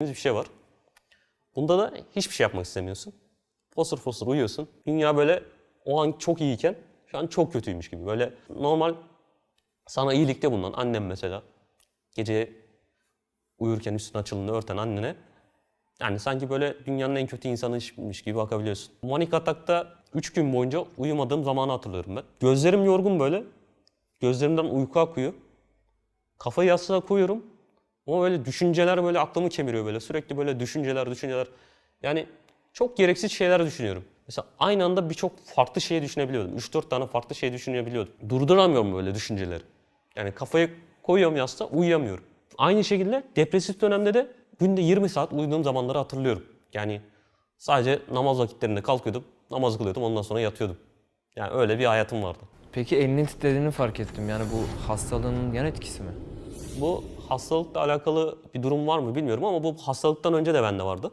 bir şey var. Bunda da hiçbir şey yapmak istemiyorsun. Fosur fosur uyuyorsun. Dünya böyle o an çok iyiyken şu an çok kötüymüş gibi. Böyle normal sana iyilikte bulunan annem mesela gece uyurken üstüne açıldığında örten annene yani sanki böyle dünyanın en kötü insanıymış gibi bakabiliyorsun. Manik atakta 3 gün boyunca uyumadığım zamanı hatırlıyorum ben. Gözlerim yorgun böyle. Gözlerimden uyku akıyor. Kafayı yastığa koyuyorum. Ama böyle düşünceler böyle aklımı kemiriyor böyle. Sürekli böyle düşünceler, düşünceler. Yani çok gereksiz şeyler düşünüyorum. Mesela aynı anda birçok farklı şey düşünebiliyordum. 3-4 tane farklı şey düşünebiliyordum. Durduramıyorum böyle düşünceleri. Yani kafayı koyuyorum yastığa uyuyamıyorum. Aynı şekilde depresif dönemde de günde 20 saat uyuduğum zamanları hatırlıyorum. Yani sadece namaz vakitlerinde kalkıyordum, namaz kılıyordum ondan sonra yatıyordum. Yani öyle bir hayatım vardı. Peki elinin titrediğini fark ettim. Yani bu hastalığın yan etkisi mi? Bu hastalıkla alakalı bir durum var mı bilmiyorum ama bu hastalıktan önce de bende vardı.